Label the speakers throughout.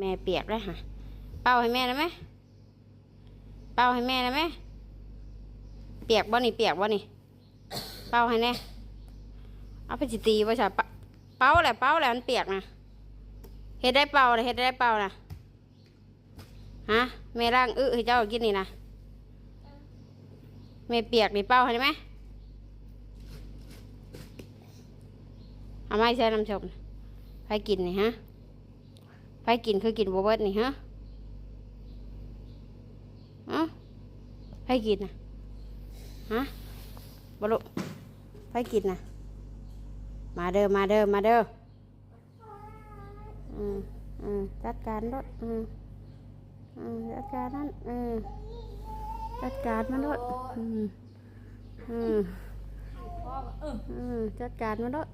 Speaker 1: แม่เปียกแล้วฮะเป่าให้แม่นะไหมเป่าให้แม่นะไหมเปียกบ่นี่เปียกบ่นี่ เป่าให้แน่เอาไปจิตีบ่ใช่ปะเป่าแหละเป่าแหละมันเปียกนะเฮ็ดได้เป่าเลยเฮ็ดได้เป่านะฮะแม่ร่างอึให้เจ้ากินนี่นะแม่เปียกนี่เป่าให้ได้ไหมเอาไม้ใช้น้ำชมให้กินนี่ฮะ ไปกินคือกินบัเบิดนี่ฮะอไปกินนะฮะบลุไปกินนะมาเด้อมาเด้อมาเด้ออืมอืมจัดการรถอืมอืมจัดการนั่นอืมจัดการมันรถอืมอืมอืมจัดการมันรถ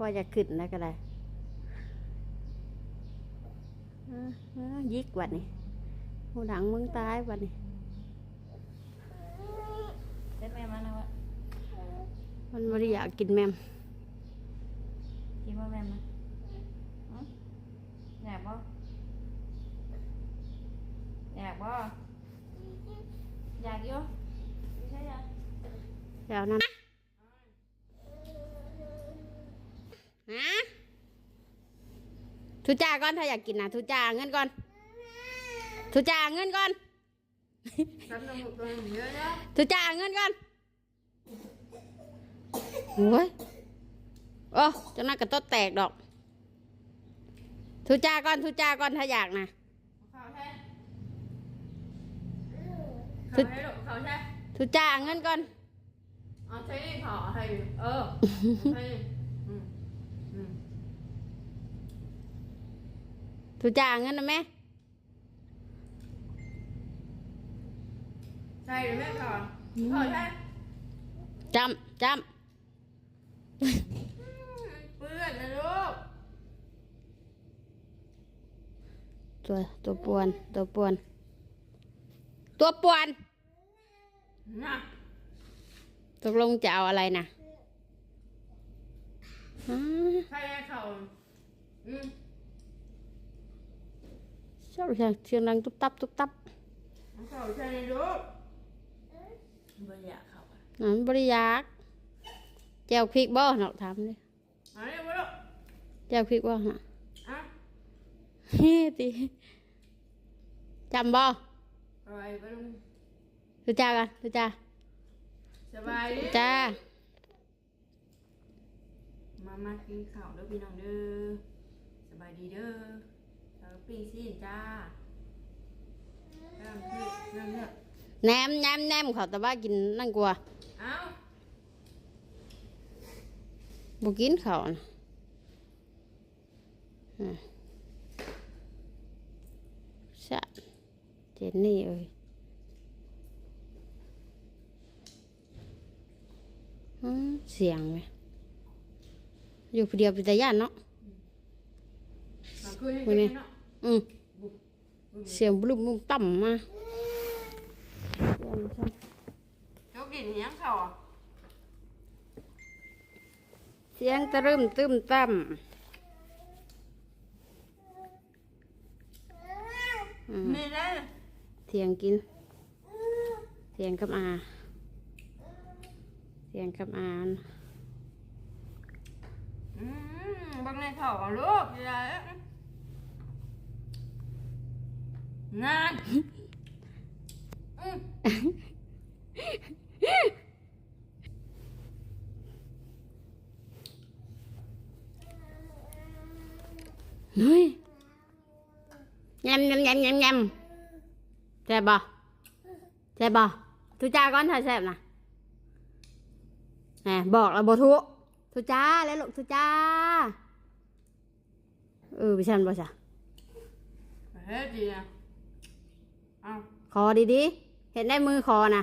Speaker 1: ว่าจะขึ้นแล้วก็ได้เออเออยิกวัดนี่หูดังมึงตายวัดนี่
Speaker 2: เล่นแม่มันนะวะ
Speaker 1: มันไม่ได้อยากกินแมม
Speaker 2: กินว่าแม่มันอื้ออยากบ่อยากบ่อยากอยู่ไม่ใช่เหรอ
Speaker 1: เดี๋ยวนั้น ทุจ่าก่อนถ้าอยากกินนะทุจ่าเงินก่อนทุจ่าเงินก่อน
Speaker 2: ทำนมตัวเยอะเนาะ
Speaker 1: ทุจ่าเงินก่อนโอ้ยโอ้จังนั้นก็ต้นแตกดอกทุจ่าก่อนทุจ่าก่อนถ้าอยากนะ
Speaker 2: เขาใช่เขาใช่ลูกเขาใช่
Speaker 1: ทุจ่าเงินก่อน
Speaker 2: เอาใช่นี่เขาให้เออใช่อืมอืม
Speaker 1: ทุจ่าเงินนะแม่
Speaker 2: ใช่หรือไม่เขาเขาใช่
Speaker 1: จำจ
Speaker 2: เปื้อนนะลูกำ
Speaker 1: ตัวตัวปวนตัวปวนตัวปวน
Speaker 2: นะ
Speaker 1: ตกลงจะเอาอะไรนะฮะ
Speaker 2: ใช่เขาอืม
Speaker 1: ชอบเสียงเสียงดังตุ๊บตับตุ๊บตับ
Speaker 2: เขาใช่ลูกไม่อยากเขาอะ
Speaker 1: นั่นบริยากแจวพริกบ่เนาะถามเลย
Speaker 2: เอาเนี่ยลูก
Speaker 1: แจวพริกบ่ฮะ
Speaker 2: อะ
Speaker 1: เฮ้ตีจำบ่
Speaker 2: อะไรไปลุง
Speaker 1: ทุจ้ากันทุจ้า
Speaker 2: สบายดี
Speaker 1: จ้า
Speaker 2: มามากินข้าวเด้อพี่น้องเด้อสบายดีเด้อแล้วก็ ปิ้งซีนจ้าเริ่มคือเริ่มเลือก
Speaker 1: แหนมแหนมแหนมเขาแต่ว่ากินนั่นกลัว
Speaker 2: เอ้า
Speaker 1: บ่กินเขาวนะอืมชะเจนนี่เอ้ยอืมเสียงไหมอยู่ผู้เดียวเป็นตาย่านเนาะ
Speaker 2: มาคุยให้
Speaker 1: มื้อนี้
Speaker 2: กินเนาะ
Speaker 1: อืมเสียงบลุมบุมต่ำมาเจ้า
Speaker 2: กินยังข้าวะ
Speaker 1: เสียงตะรึมตึมต่ำอืม
Speaker 2: นี่นะ
Speaker 1: เถียงกิน เถียงกับอา เถียงกับอา
Speaker 2: อืมบังในเขาลูกย่านั่ นอืม
Speaker 1: เฮ้ยยำยำยำยำยำแซ่บบ่แซ่บบ่ทุจ้าก่อนถ้าแซ่บนะแหมบอกแล้วบ่ทุทุจ้าแล้วลูกทุจ้าเออไปชันบ่จ้ะ
Speaker 2: เฮ้ยดีนะเอ้า
Speaker 1: คอดีๆ เห็นได้มือคอนะ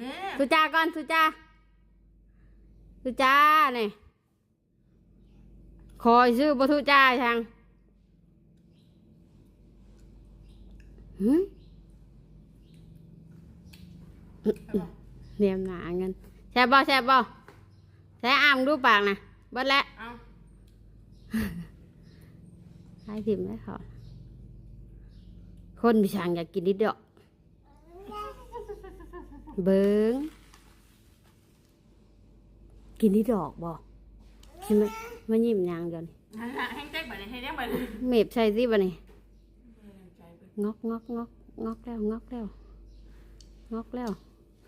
Speaker 2: นี่
Speaker 1: ทุจ้าก่อนทุจ้าทุจ้าเนี่ยคอยซื้อบ่ทุจ้าช่างหึเนียมหนาเงินแซ่บบ่แซ่บบ่แซ่บมึงดูปากนะเบิดแล้ว
Speaker 2: เอา
Speaker 1: ให้ทิมให้เขา คนพี่ช่างอยากกินนิดเดียวเบิ้งกินนิดดอกบ่ใช่ไหมมายิ้มยางเดียวนี่
Speaker 2: นั่นละแห้งแจ๊กไปเลยให้แจ๊กไปเลย
Speaker 1: เมบใส่สิบ่นี่
Speaker 2: ใจไป
Speaker 1: งอกงอกงอกงอกแล้วงอกแล้วงอกแล้ว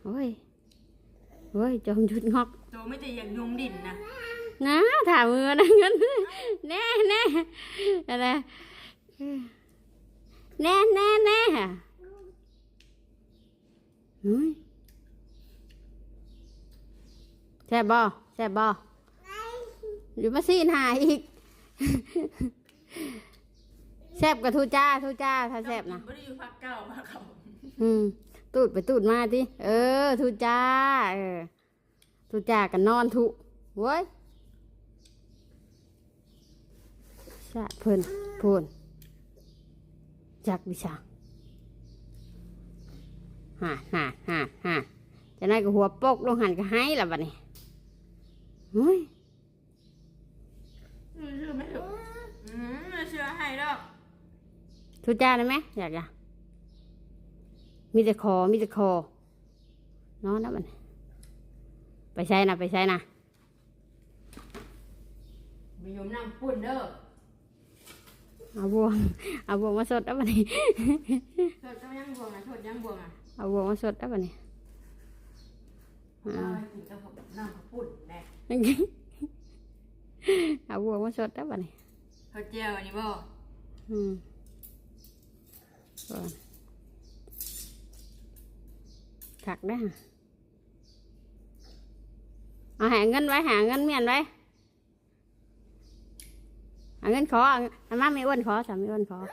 Speaker 1: โอ้ยโอ้ยจอมชุดงอก
Speaker 2: โตไม่แต่อยากยุงดินนะ
Speaker 1: นะถามมือนะเงินแน่แน่อะไร แน่แน่แน่เฮ้ยแซ่บบ่แซ่บบ่อยู่มาซีนหาอีก แซ่บกับทูจ้าทูจ้า ถ้าแซ่บนะ
Speaker 2: ไม่ได้อยู่พักเก่าพักเขา
Speaker 1: อืม ตูดไปตูดมาดิเออ ทูจ้า เออ ทูจ้ากันนอนทุเว้ยชะเพิ่นพูน จักวิชาฮ่าฮ่าฮ่าฮ่าจะได้ก็หัวโปกลงหันก็ให้ละบัดนี้เฮ้ย
Speaker 2: เชื่อไหมลูกอืมไม่เชื่อให้ดอก
Speaker 1: ทูจ้าได้ไหมอยากจะมีแต่คอมีแต่คอนอนนะบัดนี้ไปใช้นะไปใช้นะ
Speaker 2: ไปยมนั่งปุ่นเด้อ
Speaker 1: เอาบวงเอาบวงมาสดแล้วบันนี้
Speaker 2: โทษเจ้ายังบวงอะโทษยังบวงอะ
Speaker 1: เอาบวงมาสดแล้วบันนี้
Speaker 2: เราให้กินกับนั่งกับปุ่นแน่
Speaker 1: เอาบวงมาสดแล้วบันนี้
Speaker 2: เขาเจียวอันนี้บ่
Speaker 1: อืมก่อนถักได้อเอาหาเงินไว้หาเงินเมียนไว้ หาเงินขอเอาเอามาไม่อ้วนขอสาไม่อ้วนขออะ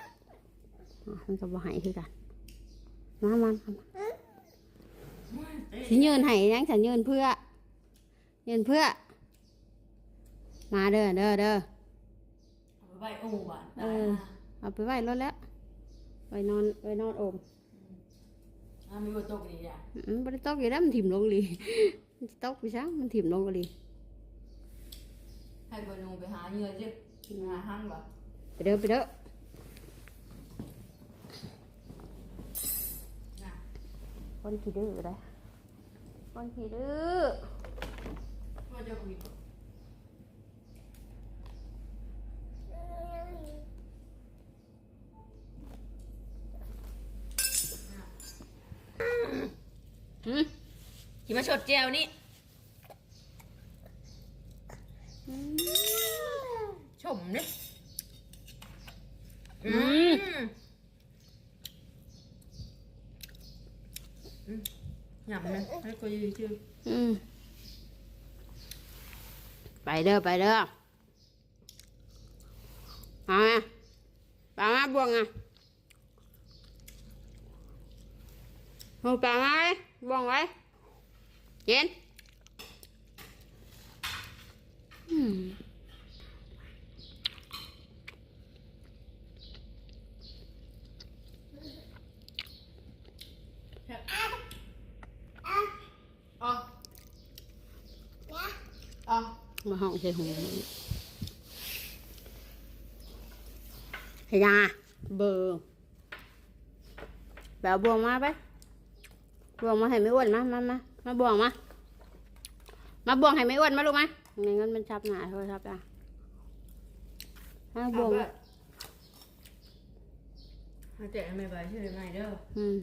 Speaker 1: มันก็บ่ใหายคือกันมามามาสิยืนให้ยังฉันยืนเพื่อยืนเพื่อ มาเด้อเด้อเด้อ
Speaker 2: เอาไปไหว้อู่บ้าน
Speaker 1: เออเอาไปไว้รถแล้วไปนอนไปนอนโอม
Speaker 2: เอามีบทตกดีอะ
Speaker 1: อืมบริตกอยู่แล้วมันถิ่มลงเลยมันสิตกไปซะมันถิ่มลงก็เลย
Speaker 2: ให้บนูไปหาเงินสิ หาหั่งบ่
Speaker 1: ไปเด้อไปเด้อ
Speaker 2: น่ะ
Speaker 1: คนขี้ดื้อได้คนขี้ดื้อ
Speaker 2: ว่าจะคุยบ่
Speaker 1: หืม
Speaker 2: ขี่มาชดเจวนี่ชมเนี่ยอืม อืมหยำนะให้กูยืนชื่อ
Speaker 1: อืมไปเด้อไปเด้อเอามาปลามาบวงอะเอาปลามาไว้บวงไว้เย็นอืม
Speaker 2: อ๋ออ๋อ
Speaker 1: มาห้องใส่หูเฮียาเบอร์แบบบวงมาไปบวงมาให้ไม่อ้วนมามามามาบวงมา มาบวงให้ไม่อ้วนมาลูกมาไม่งั้นมันชับหนาโทรศัพท์อะมาบวงมา
Speaker 2: มาแจกไม่ไปชื่อไม่เด้อ
Speaker 1: อืม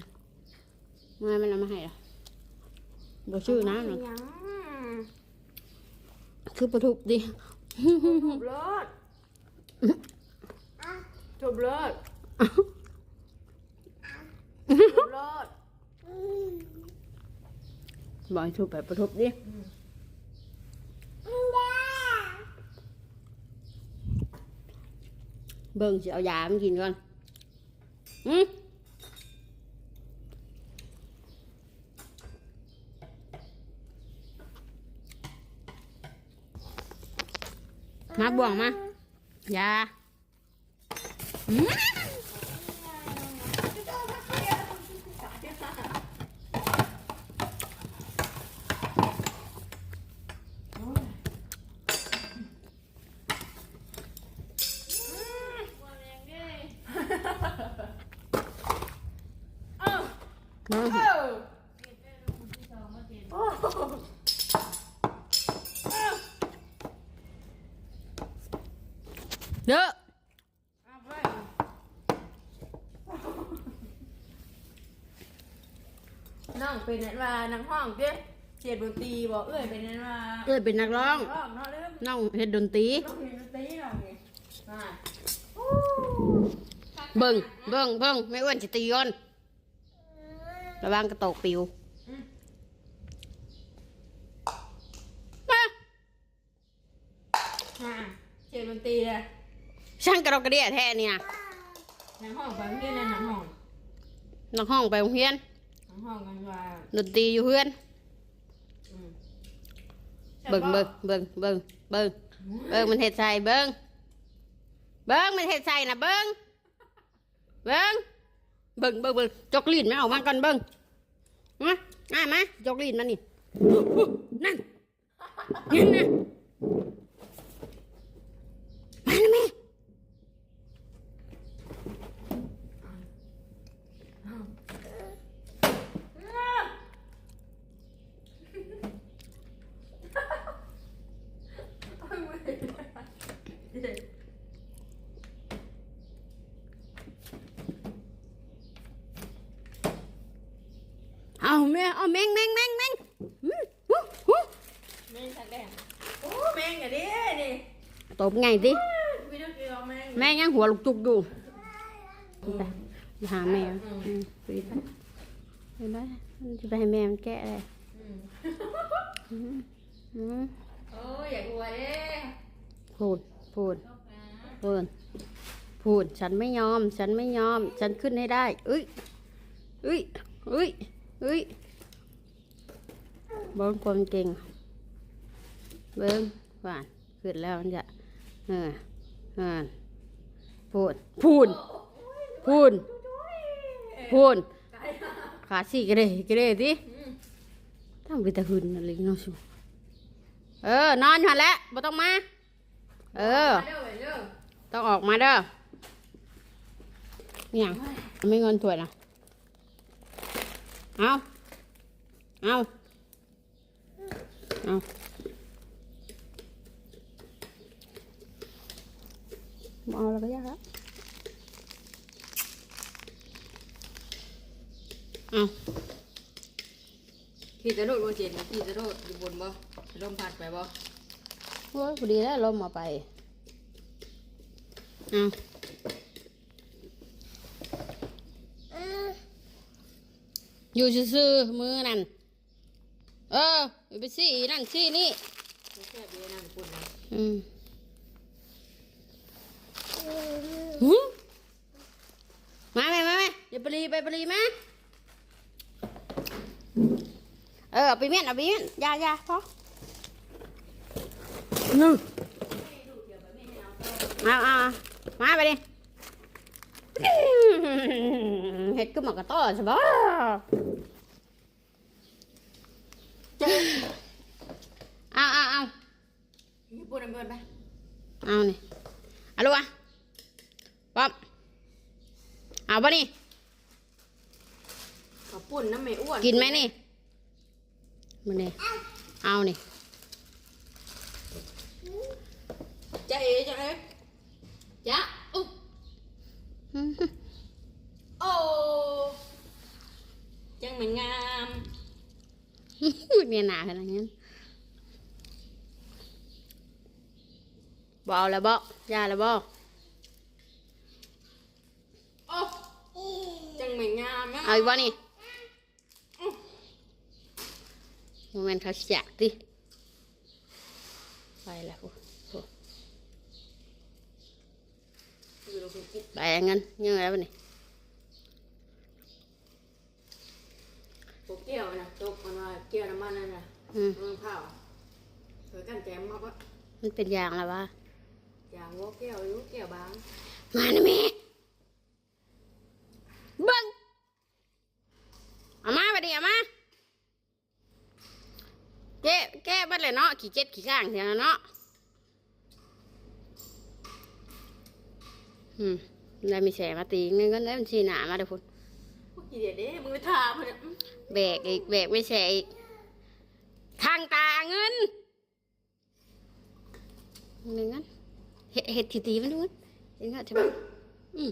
Speaker 1: มามันเอามาให้เหรอบ่ชื่อนะหนู
Speaker 2: ยัง
Speaker 1: คือประทุบดิ
Speaker 2: จบเลิศจบเลิศจบเลิศ
Speaker 1: บอยทุบแบบประทุบดิเบิ่งสิเอายามันกินก่อนอืม มาบ่วงมา อย่า
Speaker 2: เออ เป็นนั่นว่านังห้องเด้เสียดดนตรีบอกเอ้ยเป็นนั่นว่า
Speaker 1: เอ้ยเป็นนักร้อง
Speaker 2: ร้องเนาะเด้อ
Speaker 1: น้องเฮ็ดดนตรี
Speaker 2: น้องเห็นดนตรีน้องนี่มาโอ้
Speaker 1: เบิ่งเบิ่งเบิ่งไม่อ้วนสิตีย้อนระวังกระตกปิว
Speaker 2: อืม
Speaker 1: มา
Speaker 2: ฮะเสียดดนตรีเลย
Speaker 1: ช่างกระดกกระเดียแท้นี่นะ
Speaker 2: นังห้องไปเพื่อนนั่นนังห้อง
Speaker 1: นักห้องไปโรงเรียน
Speaker 2: นัง ห้องกันว่า
Speaker 1: ดนตรีอยู่เพื่อน
Speaker 2: อืม
Speaker 1: เบิ่งเบิ่งเบิ่งเบิ่งเบิ่งเบิ่งมันเฮ็ดใส่เบิ่งเบิ่งมันเฮ็ดใส่นะเบิ่งเบิ่งเบิ่งเบิ่งเบิ่งจกลิ้นมันออกมาก่อนเบิ่งมามามาจกลิ้นมันนี่นั่นนั่นนะมาแล้วแม่ เอาแม่เอาแมงแมงแมงแมงอื้อหูหู
Speaker 2: แม่งสักแดงโอ้แม่งอย่าดิดิ
Speaker 1: ตบไงสิ
Speaker 2: ไม่ต้องเกี่ยวแม่ง
Speaker 1: แม่ยังหัวลุกจุกอยู่ไปหาแม่อืมไปไปไปไหมมันจะไปให้แม่มันแกะเลย
Speaker 2: อืม
Speaker 1: อืมอืม
Speaker 2: โอ้ยอย่ากลัวเด้
Speaker 1: พูดพูดพูดพูดฉันไม่ยอม ฉันไม่ยอม ฉันขึ้นให้ได้เอ้ยเอ้ยเอ้ยเอ้ย เบิ้งความเก่งเบิ้งหวานขึ้นแล้วมันจะเออเออพูดพูดพูดพูดขาสี่กระเดกระเดดิ
Speaker 2: อืม
Speaker 1: ต้องไปตะหืนอะไรเนาะชิเออนอนหันแล้วบ่ต้องมา เออ ต้องออกมาเด้อเนี่ยไม่เงินถวยนะเอาเอา เอาบ่เอาแล้วก็ยากแล้วเอา
Speaker 2: ขี่จะโดดบ่เจ็ดขี่จะโดดอยู่บนบ่ลมพัดไปบ่
Speaker 1: โอ้ยพอดีแล้วลมมาไปเอาอยู่ซื่อๆมือนั่น เอออย่าไปซี่นั่นซี่นี่
Speaker 2: แค่เบี้ยนั่งปุ่นนะ
Speaker 1: อืมหืมมาไหมมาไหมอย่าไปรีไปไปรีมาเออเอาไปเมียนเอาไปเมียนอยาอยาพอนึ่งเอาเอาเอามาไปดิเห็ดก็หมากระต้อใช่ปะ เอาเอาเอา
Speaker 2: มีปุ่นเบิดไป
Speaker 1: เอานี่เอาลูกอะป๊อปเอาปะนี่
Speaker 2: กับปุ่นน้ำไม่อ้วน
Speaker 1: กินไหมนี่มันนี่เอานี่
Speaker 2: จะเอ๋จะเอ๋
Speaker 1: จ้ะอุ๊บ
Speaker 2: โอ้จังเหมือนงาม
Speaker 1: เนี่ยหนาขนาดนี้บเอาแล้วบ่ยาแล้วบ่
Speaker 2: โอ้จังเหมือนงามนะ
Speaker 1: เอาอีกบ่นี่โมเมนต์เขาเสียกดิไปแล้วโอ้โห
Speaker 2: อยู่ตรงนี้
Speaker 1: ไปเงินเงินแล้วบ่นี่
Speaker 2: พวกเกี่ยวนะตกมันว่าเกี่ยวน้ำมันนั่นน่ะ
Speaker 1: อืม
Speaker 2: เมืองเผาเถอกันแจมมากวะ
Speaker 1: มันเป็นยางแล้ววะ
Speaker 2: อย่างว่าเกี่ยวอยู่เกี่ยวบาง
Speaker 1: มานะแม่เบิ้งเอามาบัดนี้เอามาแก้แก้บัดเลยเนาะขี่เจ็ดขี่ข้างเสียงเนาะอืมได้มีแสมาตีเงินก็ได้บัญชีหนามาเดี๋ยวพุ่น
Speaker 2: กี่เดี๋ยวนี้มึงไปถามมัน
Speaker 1: แบกอีกแบกไม่แช่อีกข้างตาเงินหนึ่งงั้นเห็ดเห็ดทีตีมันดูมันเห็นค่ะใช่ปะอืม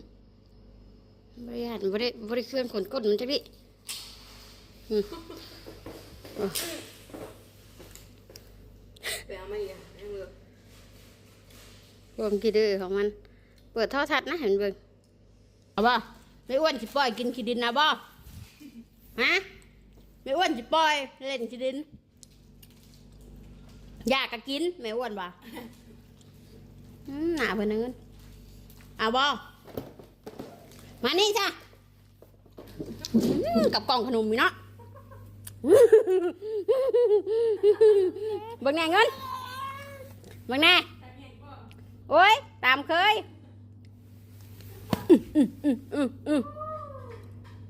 Speaker 1: บริหารบริบริเคลื่อนขนก้นมันจะดิอืม
Speaker 2: ไปเอามาอีกอะให้มือ
Speaker 1: รวมกี่ดื้อของมัน เปิดท่อทัดนะเห็นเบิ่งเอาบ่ ไม่อ้วนสิปล่อยกินขี้ดินนะบ่ฮะไม่อ้วนสิปล่อยเล่นขี้ดินอยากก็กินไม่อ้วนบ่หนาเพิ่นนเงินเอาบ่มานี่จ้ะกับกล่องขนมนี่เนาะบิ่งแน่เงินบิ่งแน่โอ้ยตามเคย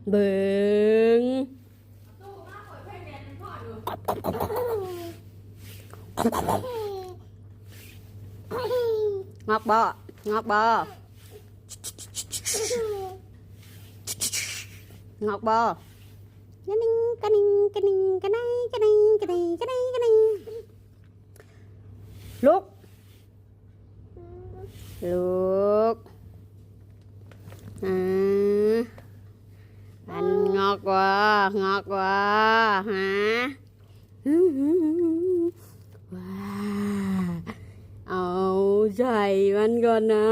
Speaker 1: เบิ่ง
Speaker 2: งอดู
Speaker 1: งอกบ่งอกบ่งอกบ่กระนิงกระนิงกระนิงกระไนกระไนกระไนกระไนกระไนลุกลุก อ่าอันงอกบ่งอกบ่ฮะว้าเอาใจมันก่อนนะ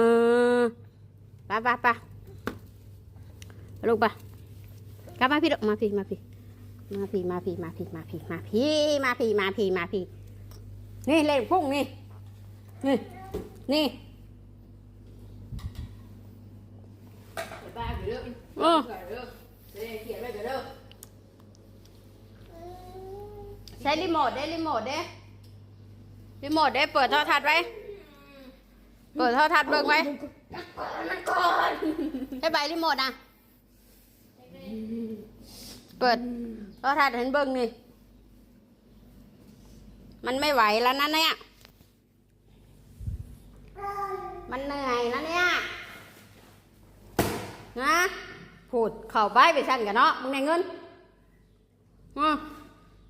Speaker 1: ปไปไปะลูกไปกลับมาพี่ลูกมาพี่มาพี่มาพี่มาพี่มาพี่มาพี่มาพี่มาพี่มาพี่มาพี่นี่เล่นพุ่งนี่นี่นี่
Speaker 2: บ้าอยู่เด้อ
Speaker 1: โอ้
Speaker 2: เด้อเด้เขียนไว้เด้อ
Speaker 1: ใช้รีโมทได้รีโมทได้รีโมทได้เปิดโทรทัศน์ไว้ เปิดโทรทัศน์เบิ่งไว้
Speaker 2: มันก่อน
Speaker 1: ให้ใบรีโมทอะเปิดโทรทัศน์เห็นเบิ่งนี่ มันไม่ไหวแล้วนะเนี่ย มันเหนื่อยนะเนี่ย นะพูดเข่าไปไปสั่นกันเนาะมึงในเงินอืม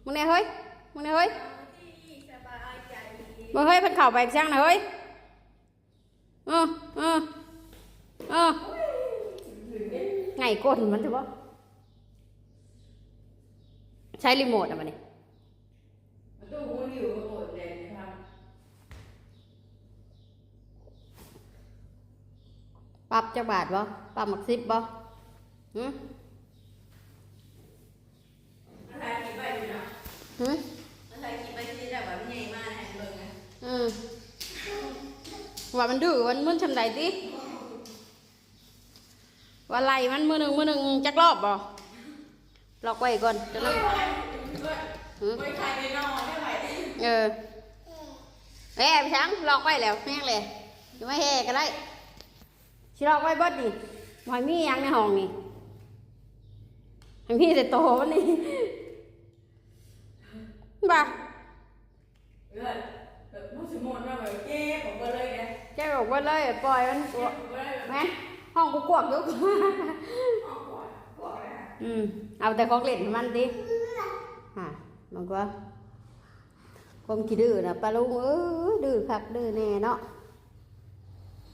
Speaker 1: มึงในเฮ้ยมึงในเฮ้ยมึงเฮ้ยเพิ่นเข่าไปไปสั่งนะเฮ้ยเออเออเออไงก้นมันถือว่าใช้รีโมทอะมันนี่
Speaker 2: ตู้หูอยู่ก็หมดแดงท
Speaker 1: ปรับจักบาทบ่ปรับหมักสิบบ่หืม
Speaker 2: อะไรกินไปอยู่นะ
Speaker 1: หืม
Speaker 2: อะไรกินไปที่แบบแบบใหญ่มากนะเบิ่งนะ
Speaker 1: อืมว่ามันดื้อมันมึนชำใดติว่าไล่มันมือหนึ่งมือหนึ่งจักรอบบ่ลอกไว้ก่อนจะนั่งหืม
Speaker 2: ไม่ใครไปนอนไม่ไหว
Speaker 1: เออเอ้ยพี่ช้างลอกไว้แล้วแม่งเลยยังไม่เฮก็ได้ ชิล็อกไว้เบิดนี่หอยมีหยังในห้องนี่ให้พี่แต่โตวันนี้บ่า
Speaker 2: เออแบบมุสมนว่าแบบเจ๊ผมก็เลยไง
Speaker 1: แกบอกว่าเลยปล่อยมันกลัว
Speaker 2: ผมก็เลยแบบ
Speaker 1: แม่ห้องกูกวกอยู่
Speaker 2: อ๋อกอดกอดเลย
Speaker 1: อืมเอาแต่ของเล่นให้มันดิฮะมันก็ความขี้ดื้อนะปลาลุงเออดื้อคักดื้อแน่เนาะ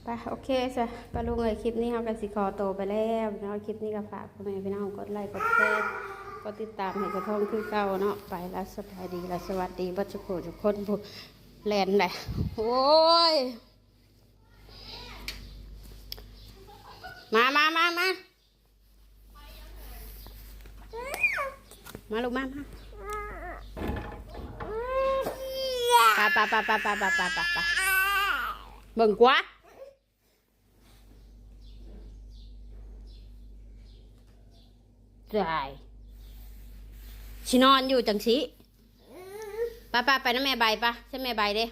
Speaker 1: ไปโอเคจ้ะปลุงเลยคลิปนี้เรากันสิคอโตไปแล้วเนาะคลิปนี้ก็ฝากพ่อแม่พี่น้องกดไลค์กดแชร์กดติดตามให้กระทงคือเก่าเนาะไปแล้วสบายดีแล้วสวัสดีบัจจุกุทุกคนผู้แลนเลยโอ้ยมามามามามาลูกมามาปไปไปไปไปไปไปไปะเบิ่งกว่า ได้ชินอนอยู่จังสิไปไปไปนะแม่ใบปะใช่แม่ใบเด้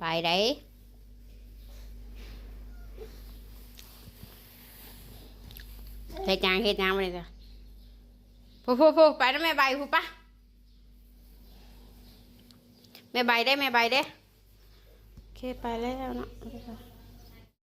Speaker 1: ไปได้เฮ็ดหยังเฮ็ดหยังมาเลยจ้ะพูพูพูไปนะแม่ใบพูปะแม่ใบได้แม่ใบได้โอเคไปแล้วเนาะ